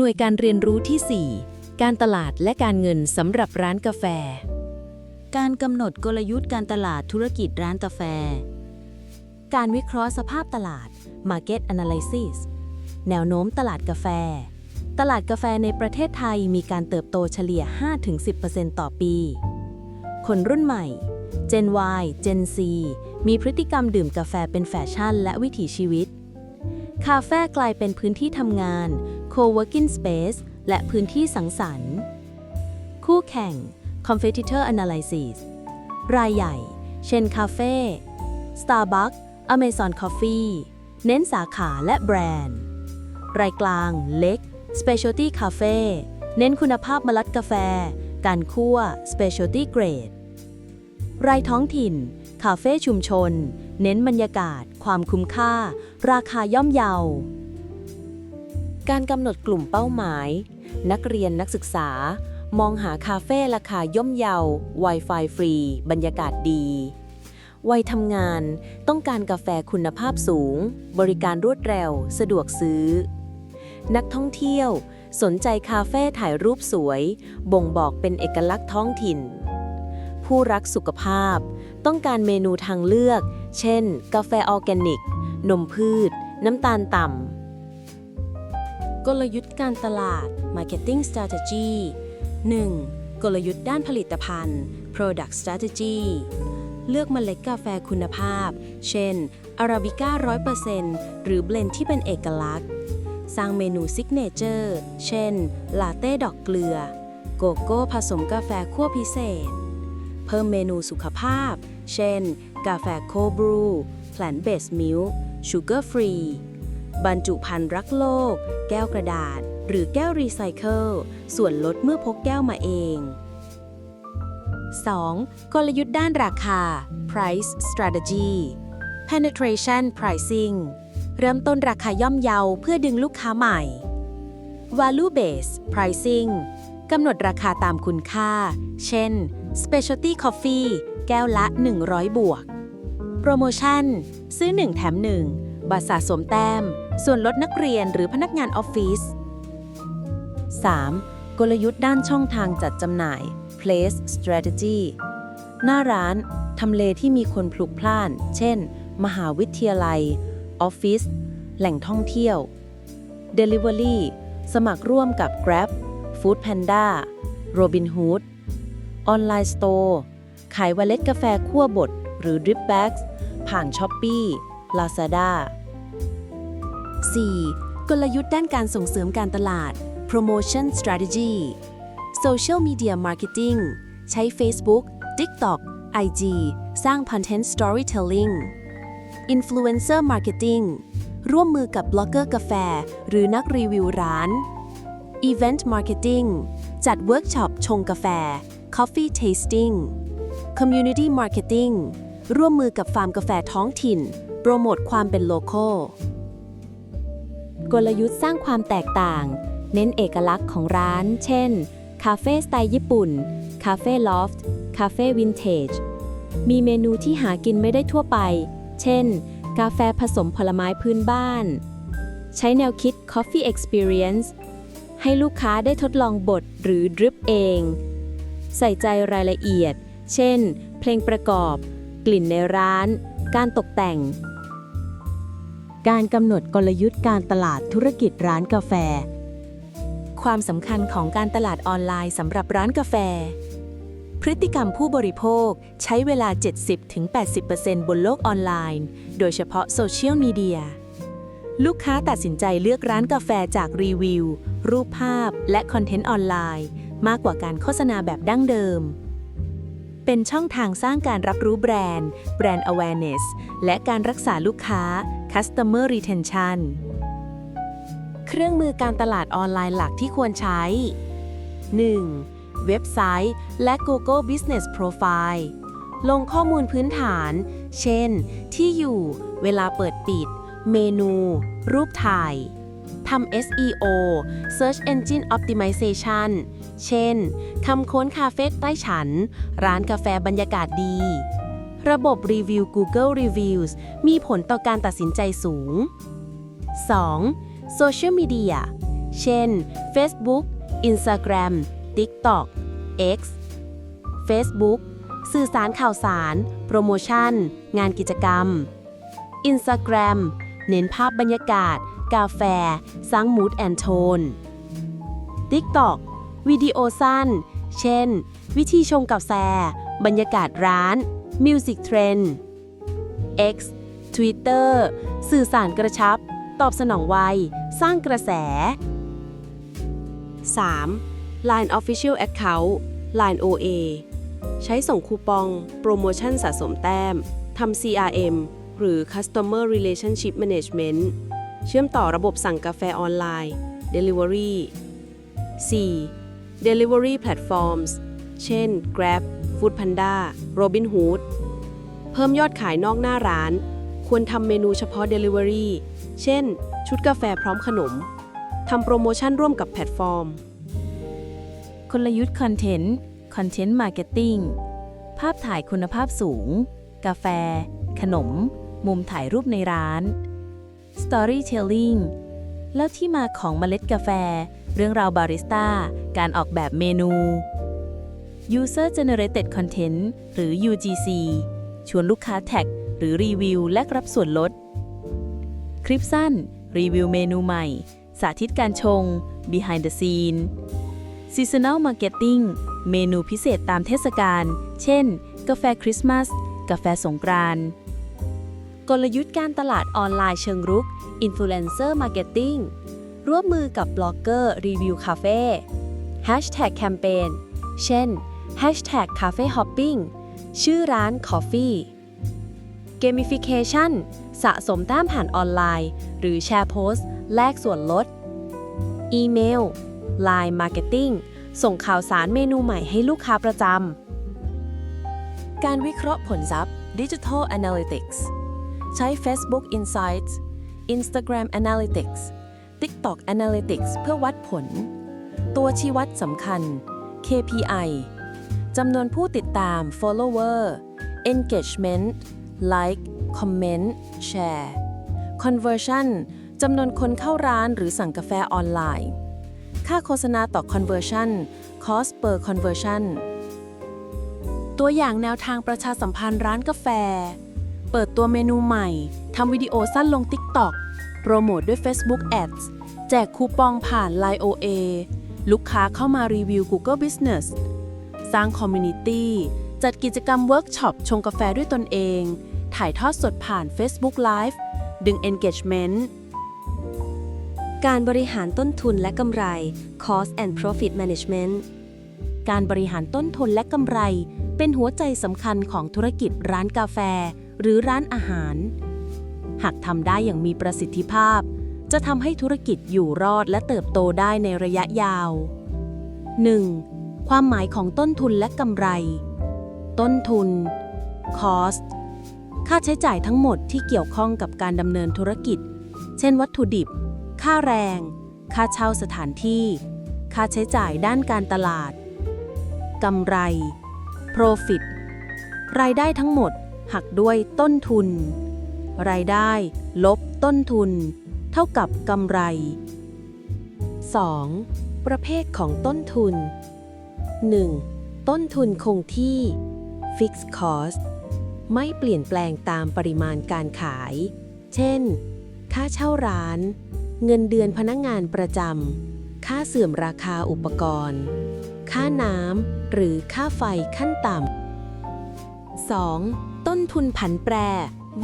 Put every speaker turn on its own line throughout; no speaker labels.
หน่วยการเรียนรู้ที่ 4 การตลาดและการเงินสำหรับร้านกาแฟ
การกำหนดกลยุทธ์การตลาดธุรกิจร้านกาแฟ การวิเคราะห์สภาพตลาด Market Analysis แนวโน้มตลาดกาแฟ ตลาดกาแฟในประเทศไทยมีการเติบโตเฉลี่ย 5-10%ต่อปี คนรุ่นใหม่ Gen Y Gen Z มีพฤติกรรมดื่มกาแฟเป็นแฟชั่นและวิถีชีวิต คาเฟ่กลายเป็นพื้นที่ทำงาน Co-working Space และพื้นที่สังสรรค์ คู่แข่ง Competitor Analysis รายใหญ่ เช่นคาเฟ่ Starbucks Amazon Coffee เน้นสาขาและแบรนด์ รายกลางเล็ก Specialty Cafe เน้นคุณภาพมลัดกาแฟ การคั่ว Specialty Grade รายท้องถิ่น คาเฟ่ชุมชน เน้นบรรยากาศ ความคุ้มค่า ราคาย่อมเยา การกำหนดกลุ่มเป้าหมาย นักเรียนนักศึกษา มองหาคาเฟ่ราคาย่อมเยา Wi-Fi ฟรี บรรยากาศดี วัยทำงานต้องการกาแฟคุณภาพสูง บริการรวดเร็ว สะดวกซื้อ นักท่องเที่ยวสนใจคาเฟ่ถ่ายรูปสวย บ่งบอกเป็นเอกลักษณ์ท้องถิ่น ผู้รักสุขภาพ ต้องการเมนูทางเลือก เช่น กาแฟออร์แกนิก นมพืช น้ำตาลต่ำ กลยุทธ์การตลาด Marketing Strategy 1. กลยุทธ์ด้านผลิตภัณฑ์ Product Strategy เลือกเมล็ดกาแฟคุณภาพ เช่น Arabica 100%หรือเบลนด์ที่เป็นเอกลักษณ์ สร้างเมนูซิกเนเจอร์ เช่น ลาเต้ดอกเกลือ โกโก้ผสมกาแฟคั่วพิเศษ เพิ่มเมนูสุขภาพ เช่น กาแฟโคบรูแพลนเบสมิลชูเกอร์ฟรี บรรจุภัณฑ์รักโลก แก้วกระดาษ หรือแก้วรีไซเคิล ส่วนลดเมื่อพกแก้วมาเอง 2. กลยุทธ์ด้านราคา price strategy penetration pricing เริ่มต้นราคาย่อมเยาเพื่อดึงลูกค้าใหม่ value based pricing กำหนดราคาตามคุณค่า เช่น specialty coffee แก้วละ 100 บวก โปรโมชั่น ซื้อ 1 แถม 1 บัตรสะสมแต้ม ส่วนลดนักเรียนหรือพนักงานออฟฟิศ 3. กลยุทธ์ด้านช่องทางจัดจำหน่าย place strategy หน้าร้าน ทำเลที่มีคนพลุกพล่าน เช่น มหาวิทยาลัย ออฟฟิศ แหล่งท่องเที่ยว Delivery สมัครร่วมกับ Grab Food Panda Robinhood ออนไลน์สโตร์ขายเล็ดกาแฟคั่วบด หรือ Drip Bags ผ่าน Shopee Lazada 4. กลยุทธ์ด้านการส่งเสริมการตลาด Promotion Strategy Social Media Marketing ใช้ Facebook TikTok IG สร้าง Content Storytelling Influencer Marketing ร่วมมือกับบล็อกเกอร์กาแฟ หรือนักรีวิวร้าน Event Marketing จัดเวิร์กช็อปชงกาแฟ Coffee Tasting Community Marketing ร่วมมือกับฟาร์มกาแฟท้องถิ่น โปรโมทความเป็นโลโก้ กลยุทธ์สร้างความแตกต่าง เน้นเอกลักษณ์ของร้าน เช่น คาเฟ่สไตล์ญี่ปุ่น คาเฟ่ลอฟต์ คาเฟ่วินเทจ มีเมนูที่หากินไม่ได้ทั่วไป เช่น กาแฟผสมผลไม้พื้นบ้าน ใช้แนวคิด Coffee Experience ให้ลูกค้าได้ทดลองบดหรือดริปเอง ใส่ใจรายละเอียด เช่น เพลงประกอบ กลิ่นในร้าน การตกแต่ง การกำหนดกลยุทธ์การตลาดธุรกิจร้านกาแฟ ความสำคัญของการตลาดออนไลน์สำหรับร้านกาแฟ พฤติกรรมผู้บริโภคใช้เวลา 70-80%บนโลกออนไลน์ โดยเฉพาะโซเชียลมีเดีย ลูกค้าตัดสินใจเลือกร้านกาแฟจากรีวิว รูปภาพ และคอนเทนต์ออนไลน์ มากกว่าการโฆษณาแบบดั้งเดิม เป็นช่องทางสร้างการรับรู้แบรนด์แบรนด์ awareness และการรักษาลูกค้า customer retention เครื่องมือการตลาดออนไลน์หลักที่ควรใช้ 1. เว็บไซต์ และ Google Business Profile ลงข้อมูลพื้นฐาน เช่น ที่อยู่ เวลาเปิดปิด เมนู รูปถ่าย ทำ SEO Search Engine Optimization เช่น คำค้นคาเฟ่ใต้ฉัน ร้านกาแฟบรรยากาศดี ระบบรีวิว Google Reviews มีผลต่อการตัดสินใจสูง 2. Social Media เช่น Facebook Instagram TikTok X Facebook สื่อสารข่าวสาร โปรโมชั่น งานกิจกรรม Instagram เน้นภาพบรรยากาศ กาแฟสร้างมูดแอนโทน TikTok วิดีโอสั้น เช่น วิธีชงกาแฟ บรรยากาศร้าน Music Trend X Twitter สื่อสารกระชับ ตอบสนองไว สร้างกระแส 3. Line Official Account Line OA ใช้ส่งคูปอง โปรโมชั่นสะสมแต้ม ทำ CRM หรือ Customer Relationship Management เชื่อมต่อระบบสั่งกาแฟออนไลน์ Delivery 4. Delivery Platforms เช่น Grab Foodpanda Robinhood เพิ่มยอดขายนอกหน้าร้าน ควรทำเมนูเฉพาะ Delivery เช่น ชุดกาแฟพร้อมขนม ทำโปรโมชั่นร่วมกับแพลตฟอร์ม
กลยุทธ์คอนเทนต์คอนเทนต์มาร์เก็ตติ้งภาพถ่ายคุณภาพสูง กาแฟ ขนม มุมถ่ายรูปในร้าน Storytelling แล้วที่มาของเมล็ดกาแฟ เรื่องราวบาริสต้า การออกแบบเมนู User Generated Content หรือ UGC ชวนลูกค้าแท็ก หรือรีวิวและรับส่วนลด คลิปสั้น รีวิวเมนูใหม่ สาธิตการชง behind the scene Seasonal Marketing เมนูพิเศษตามเทศกาล เช่น กาแฟคริสต์มาส กาแฟสงกรานต์
กลยุทธ์การตลาดออนไลน์เชิงรุก Influencer Marketing ร่วมมือกับบล็อกเกอร์รีวิวคาเฟ่ Hashtag Campaign เช่น Hashtag Cafe Hopping ชื่อร้าน Coffee Gamification สะสมแต้มผ่านออนไลน์ หรือแชร์โพสต์ แลกส่วนลด อีเมล Line Marketing ส่งข่าวสารเมนูใหม่ให้ลูกค้าประจำ การวิเคราะห์ผลลัพธ์ Digital Analytics ใช้ Facebook Insights Instagram Analytics TikTok Analytics เพื่อวัดผล ตัวชี้วัดสำคัญ KPI จำนวนผู้ติดตาม follower engagement like comment share conversion จำนวนคนเข้าร้านหรือสั่งกาแฟออนไลน์ ค่าโฆษณาต่อ conversion cost per conversion ตัวอย่างแนวทางประชาสัมพันธ์ร้านกาแฟ เปิดตัวเมนูใหม่ ทำวิดีโอสั้นลง TikTok โปรโมทด้วย Facebook Ads แจกคูปองผ่าน Line OA ลูกค้าเข้ามารีวิว Google Business สร้างคอมมูนิตี้จัดกิจกรรมเวิร์กช็อปชงกาแฟด้วยตนเอง ถ่ายทอดสดผ่าน Facebook Live ดึง engagement การบริหารต้นทุนและกำไร Cost and Profit Management การบริหารต้นทุนและกำไร เป็นหัวใจสำคัญของธุรกิจร้านกาแฟหรือร้านอาหาร หากทำได้อย่างมีประสิทธิภาพ จะทำให้ธุรกิจอยู่รอดและเติบโตได้ในระยะยาว 1. ความหมายของต้นทุนและกำไร ต้นทุน cost ค่าใช้จ่ายทั้งหมดที่เกี่ยวข้องกับการดำเนินธุรกิจ เช่นวัตถุดิบ ค่าแรง ค่าเช่าสถานที่ ค่าใช้จ่ายด้านการตลาด กำไร profit รายได้ทั้งหมดหักด้วยต้นทุน รายได้ลบต้นทุน เท่ากับกำไร 2. ประเภทของต้นทุน 1. ต้นทุนคงที่ fixed cost ไม่เปลี่ยนแปลงตามปริมาณการขาย เช่น ค่าเช่าร้าน เงินเดือนพนักงงานประจำ ค่าเสื่อมราคาอุปกรณ์ ค่าน้ำหรือค่าไฟขั้นต่ำ 2. ต้นทุนผันแปร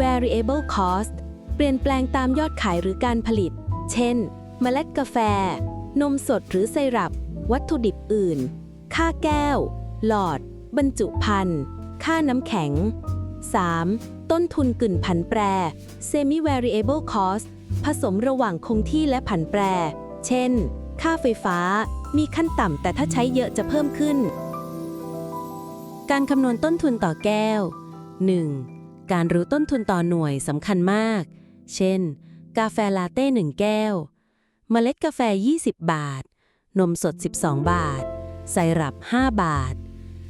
variable cost เปลี่ยนแปลงตามยอดขายหรือการผลิต เช่น เมล็ดกาแฟ นมสดหรือไซรัป วัตถุดิบอื่น ค่าแก้ว หลอด บรรจุภัณฑ์ ค่าน้ำแข็ง 3. ต้นทุนกึ่นผันแปร semi variable cost ผสมระหว่างคงที่และผันแปร เช่น ค่าไฟฟ้า มีขั้นต่ำแต่ถ้าใช้เยอะจะเพิ่มขึ้น การคำนวณต้นทุนต่อแก้ว 1. การรู้ต้นทุนต่อหน่วยสำคัญมาก เช่น กาแฟลาเต้1แก้ว เมล็ดกาแฟ 20 บาท นมสด 12 บาท ไซรัป 5 บาท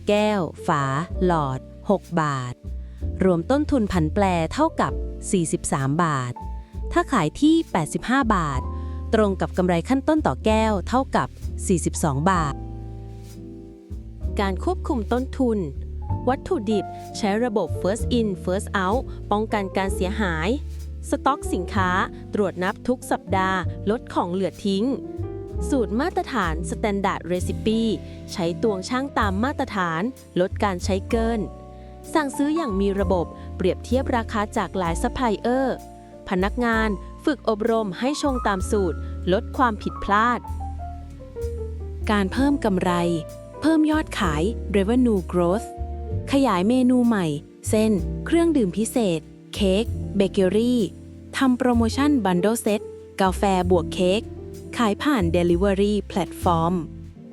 แก้ว ฝา หลอด 6 บาท รวมต้นทุนผันแปรเท่ากับ 43 บาท ถ้าขายที่ 85 บาท ตรงกับกำไรขั้นต้นต่อแก้วเท่ากับ 42 บาท การควบคุมต้นทุน วัตถุดิบใช้ระบบ first in first out ป้องกันการเสียหาย สต็อกสินค้าตรวจนับทุกสัปดาห์ ลดของเหลือทิ้ง สูตรมาตรฐาน Standard Recipe ใช้ตวงช่างตามมาตรฐาน ลดการใช้เกิน สั่งซื้ออย่างมีระบบเปรียบเทียบราคาจากหลายซัพพลายเออร์พนักงาน ฝึกอบรมให้ชงตามสูตร ลดความผิดพลาด การเพิ่มกำไร เพิ่มยอดขาย revenue growth ขยายเมนูใหม่ เส้น เครื่องดื่มพิเศษ เค้ก เบเกอรี่ ทำโปรโมชั่นบัน d ด e เซต กาแฟบวกเค้ก ขายผ่าน Delivery Platform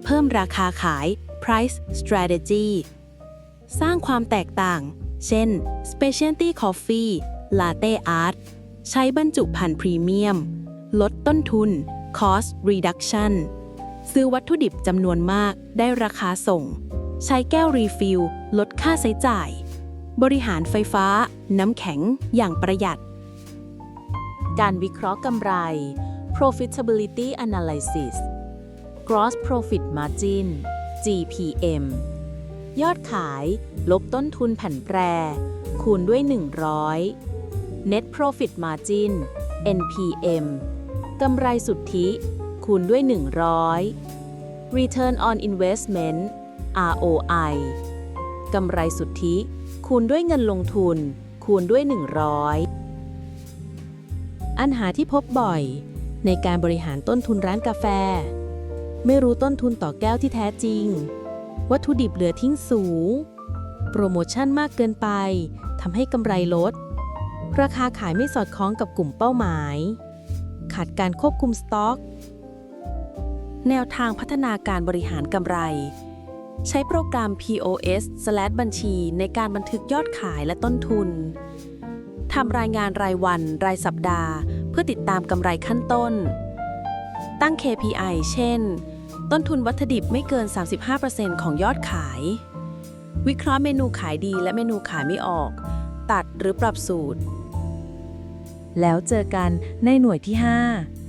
เพิ่มราคาขาย Price Strategy สร้างความแตกต่าง เช่น Specialty Coffee Latte Art ใช้บรรจุภัณฑ์พรีเมียม ลดต้นทุน Cost Reduction ซื้อวัตถุดิบจำนวนมากได้ราคาส่ง ใช้แก้วรีฟิลลดค่าใช้จ่าย บริหารไฟฟ้า น้ำแข็งอย่างประหยัด การวิเคราะห์กำไร Profitability Analysis Gross Profit Margin GPM ยอดขาย ลบต้นทุนแผ่นแปร คูณด้วย 100 Net Profit Margin NPM กำไรสุทธิคูณด้วย 100 Return on Investment ROI กำไรสุทธิคูณด้วยเงินลงทุน คูณด้วย 100 อัญหาที่พบบ่อย ในการบริหารต้นทุนร้านกาแฟ ไม่รู้ต้นทุนต่อแก้วที่แท้จริง วัตถุดิบเหลือทิ้งสูง โปรโมชั่นมากเกินไปทำให้กำไรลด ราคาขายไม่สอดคล้องกับกลุ่มเป้าหมาย ขาดการควบคุมสต็อก แนวทางพัฒนาการบริหารกำไร ใช้โปรแกรม POS บัญชี ในการบันทึกยอดขายและต้นทุนทำรายงานรายวัน รายสัปดาห์ เพื่อติดตามกำไรขั้นต้น ตั้ง KPI เช่น ต้นทุนวัตถุดิบไม่เกิน 35%ของยอดขาย วิเคราะห์เมนูขายดีและเมนูขายไม่ออก ตัดหรือปรับสูตร แล้วเจอกันในหน่วยที่ 5